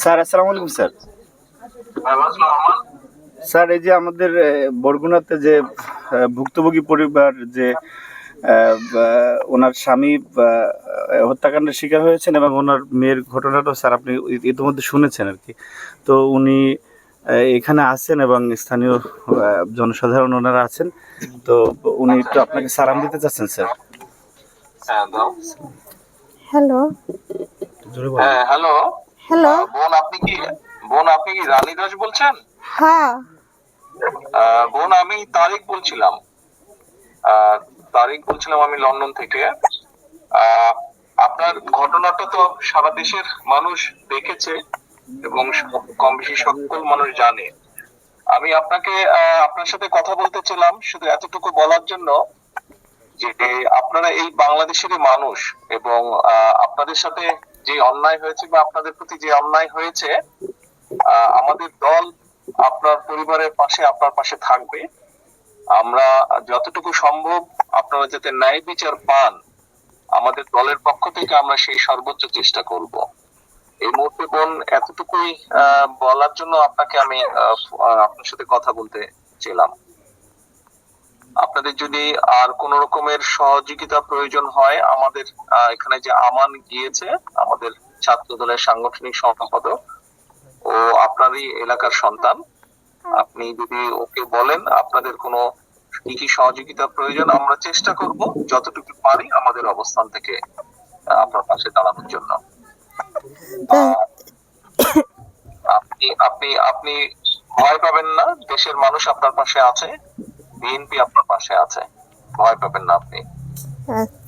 Sir আসসালামু আলাইকুম sir. Sir এই যে আমাদের বরগুনাতে যে ভুক্তভোগী পরিবার যে ওনার স্বামী হত্যাকাণ্ডের শিকার হয়েছেন এবং ওনার মেয়ের ঘটনাটা স্যার আপনি ইতিমধ্যে শুনেছেন আর কি। তো উনি এখানে আছেন এবং স্থানীয় জনসাধারণ ওনারা আছেন। তো উনি একটু আপনাকে সালাম দিতে চাচ্ছেন স্যার। হ্যাঁ হ্যালো। হ্যাঁ হ্যালো। হ্যালো। বোন আপনি কি বোন আপনি কি রানী দাস বলছেন? হ্যাঁ। বোন আমি তারিক বলছিলাম। তারিক বলছিলাম আমি লন্ডন থেকে। আপনার ঘটনাটা তো সারা দেশের মানুষ দেখেছে এবং কম বেশি সকল মানুষ জানে। আমি আপনাকে আহ, আপনার সাথে কথা বলতে ছিলাম শুধু এতটুকু বলার জন্য যে আপনারা এই বাংলাদেশেরই মানুষ এবং আহ, আপনাদের সাথে যে অন্যায় হয়েছে বা আপনাদের প্রতি যে অন্যায় হয়েছে আমাদের দল আপনার পরিবারের পাশে আপনার পাশে থাকবে। আমরা যতটুকু সম্ভব আপনারা যাতে ন্যায় বিচার পান, আমাদের দলের পক্ষ থেকে আমরা সেই সর্বোচ্চ চেষ্টা করব। এই মুহূর্তে বোন, এতটুকুই বলার জন্য আপনাকে আমি আপনার সাথে কথা বলতে ছিলাম আপনাদের যদি আর কোন রকমের সহযোগিতা প্রয়োজন হয় আমাদের এখানে যে আমান গিয়েছে আমাদের ছাত্র দলের সাংগঠনিক সম্পাদক ও আপনারই এলাকার সন্তান আপনি যদি ওকে বলেন আপনাদের কোনো কি কি সহযোগিতা প্রয়োজন আমরা চেষ্টা করব যতটুকু পারি আমাদের অবস্থান থেকে আপনার পাশে দাঁড়ানোর জন্য। আপনি আপনি আপনি ভয় পাবেন না দেশের মানুষ আপনার পাশে আছে। বিএনপি আপনার পাশে আছে। ভয় পাবেন না আপনি। আচ্ছা।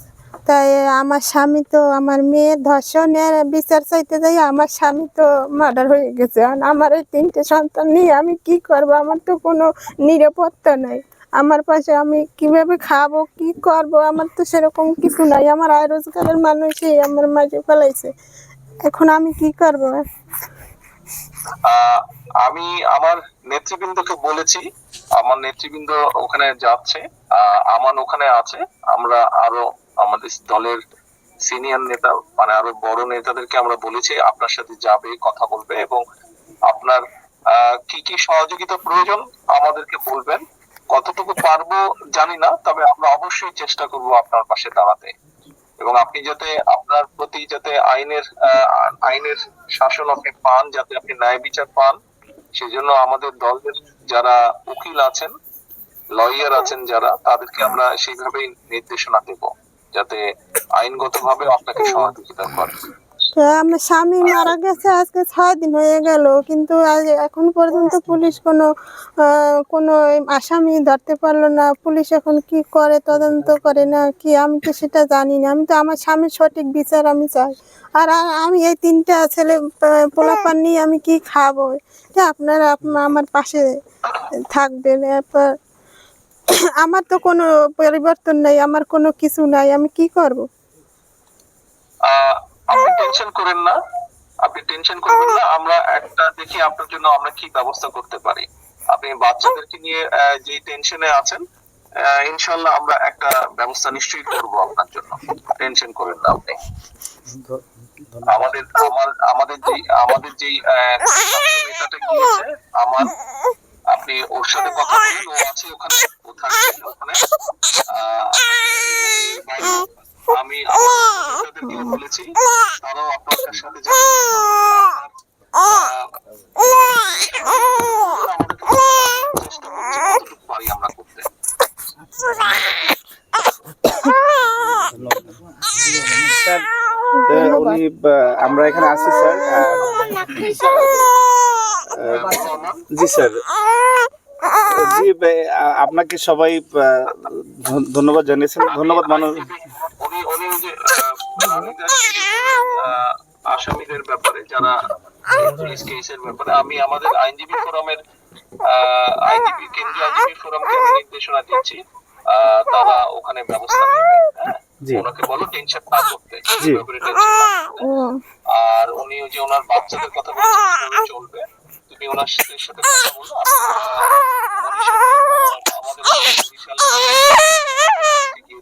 তাই আমার স্বামী তো আমার মেয়ের ধর্ষণের বিচার চাইতে যাই আমার স্বামী তো মার্ডার হয়ে গেছে। আমার এই তিনটে সন্তান নিয়ে আমি কি করব? আমার তো কোনো নিরাপত্তা নাই। আমার পাশে আমি কীভাবে খাব, কি করব? আমার তো সেরকম কিছু নাই। আমার আয় রোজগারের মানুষই আমার মাঝে ফেলাইছে এখন আমি কি করব? আমি আমার নেতৃবৃন্দকে বলেছি, আমার নেতৃবৃন্দ ওখানে যাচ্ছে আমান ওখানে আছে, আমরা আরও আমাদের দলের সিনিয়র নেতা মানে আরও বড় নেতাদেরকে আমরা বলেছি, আপনার সাথে যাবে, কথা বলবে এবং আপনার কি কি সহযোগিতা প্রয়োজন আমাদেরকে বলবেন। কতটুকু পারব জানি না, তবে আমরা অবশ্যই চেষ্টা করব আপনার পাশে দাঁড়াতে। এবং আপনি যাতে আপনার প্রতি যাতে আইনের আইনের শাসন আপনি পান, যাতে আপনি ন্যায় বিচার পান, সেজন্য আমাদের দলের যারা উকিল আছেন, লয়ার আছেন যারা, তাদেরকে আমরা সেইভাবেই নির্দেশনা দেব, যাতে আইনগতভাবে আপনাকে সহযোগিতা করে আমার স্বামী মারা গেছে, আজকে ছয় দিন হয়ে গেল। কিন্তু এখন পর্যন্ত পুলিশ কোনো কোনো আসামি ধরতে পারল না। পুলিশ এখন কি করে, তদন্ত করে না কি? আমি তো সেটা জানি না। আমি তো আমার স্বামীর সঠিক বিচার আমি চাই। আর আমি এই তিনটা ছেলে পোলাপান নিয়ে আমি কি খাব? আপনারা আপ- আমার পাশে থাকবেন। এরপর আমার তো কোনো পরিবর্তন নাই, আমার কোনো কিছু নাই। আমি কি করব? আপনি টেনশন করেন না। আপনি টেনশন করবেন না। আমরা একটা দেখি আপনার জন্য আমরা কি ব্যবস্থা করতে পারি। আপনি বাচ্চাদেরকে নিয়ে যে টেনশনে আছেন ইনশাল্লাহ আমরা একটা ব্যবস্থা নিশ্চয়ই করব আপনার জন্য। টেনশন করেন না আপনি। আমাদের আমাদের যে আমাদের যে আমার, আপনি ওর সাথে কথা বলুন, ও আছে ওখানে ওখানে। আমি বলেছি তারাও আপনার সাথে যাবে আহ, আমাদেরকে চেষ্টা করছি কতটুকু পারি আমরা করতে স্যার আহ, উনি আহ, আমরা এখানে আছি, স্যার। জি স্যার। জি আপনাকে সবাই ধন্যবাদ জানিয়েছেন। ধন্যবাদ মানুষ আসামিদের ব্যাপারে, যারা কেসের ব্যাপারে, আমি আমাদের আইনজীবী ফোরামের আইনজীবী, কেন্দ্রীয় আইনজীবী ফোরামকে নির্দেশনা দিচ্ছি। তারা ওখানে ব্যবস্থা নেবে হ্যাঁ। ওনাকে বলো টেনশন না করতে আর উনি যে ওনার বাচ্চাদের কথা বলছেন চলবে? তুমি ওনার সাথে সাথে কথা বলো আমাদের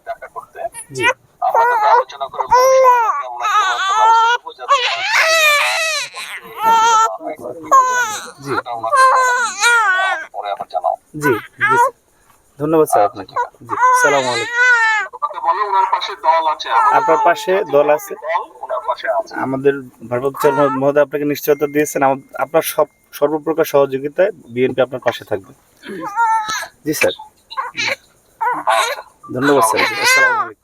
দেখা করতে। আলোচনা করে পরে আবার জানাও জি জি। ধন্যবাদ স্যার আপনাকে। জি সালাম আলাইকুম। আপনার পাশে দল আছে? আমাদের ভারপ্রাপ্ত চেয়ারম্যান মহোদয় আপনাকে নিশ্চয়তা দিয়েছেন। আপনার সব সর্বপ্রকার সহযোগিতায় বিএনপি আপনার পাশে থাকবে। জি স্যার। আচ্ছা। ধন্যবাদ স্যার। আসসালামু আলাইকুম।